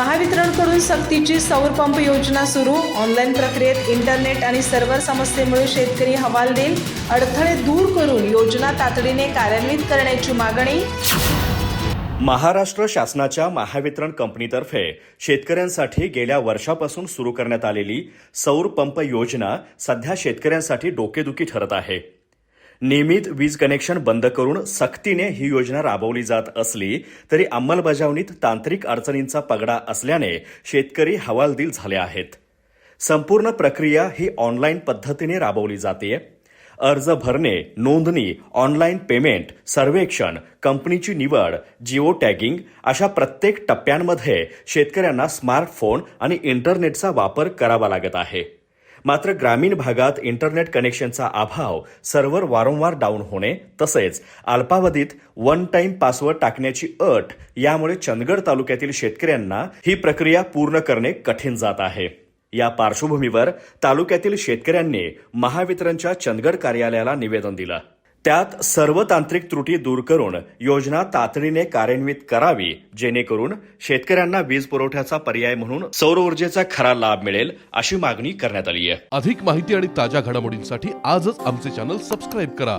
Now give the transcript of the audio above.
महावितरणकडून सक्तीची सौर पंप योजना सुरू. ऑनलाईन प्रक्रियेत इंटरनेट आणि सर्व्हर समस्येमुळे शेतकरी हवाल देईल. अडथळे दूर करून योजना तातडीने कार्यान्वित करण्याची मागणी. महाराष्ट्र शासनाच्या महावितरण कंपनीतर्फे शेतकऱ्यांसाठी गेल्या वर्षापासून सुरू करण्यात आलेली सौर पंप योजना सध्या शेतकऱ्यांसाठी डोकेदुखी ठरत आहे. नियमित वीज कनेक्शन बंद करून सक्तीने ही योजना राबवली जात असली तरी अंमलबजावणीत तांत्रिक अडचणींचा पगडा असल्याने शेतकरी हवालदिल झाले आहेत. संपूर्ण प्रक्रिया ही ऑनलाईन पद्धतीने राबवली जाते. अर्ज भरणे नोंदणी ऑनलाईन पेमेंट सर्वेक्षण कंपनीची निवड जिओ टॅगिंग अशा प्रत्येक टप्प्यांमध्ये शेतकऱ्यांना स्मार्टफोन आणि इंटरनेटचा वापर करावा लागत आहे. मात्र ग्रामीण भागात इंटरनेट कनेक्शनचा अभाव सर्व्हर वारंवार डाऊन होणे तसेच अल्पावधीत वन टाइम पासवर्ड टाकण्याची अट यामुळे चंदगड तालुक्यातील शेतकऱ्यांना ही प्रक्रिया पूर्ण करणे कठीण जात आहे. या पार्श्वभूमीवर तालुक्यातील शेतकऱ्यांनी महावितरणच्या चंदगड कार्यालयाला निवेदन दिलं. त्यात सर्व तांत्रिक त्रुटी दूर करून योजना तातडीने कार्यान्वित करावी जेणेकरून शेतकऱ्यांना वीज पुरवठ्याचा पर्याय म्हणून सौर ऊर्जेचा खरा लाभ मिळेल अशी मागणी करण्यात आली आहे. अधिक माहिती आणि ताज्या घडामोडींसाठी आजच आमचे चॅनल सबस्क्राईब करा.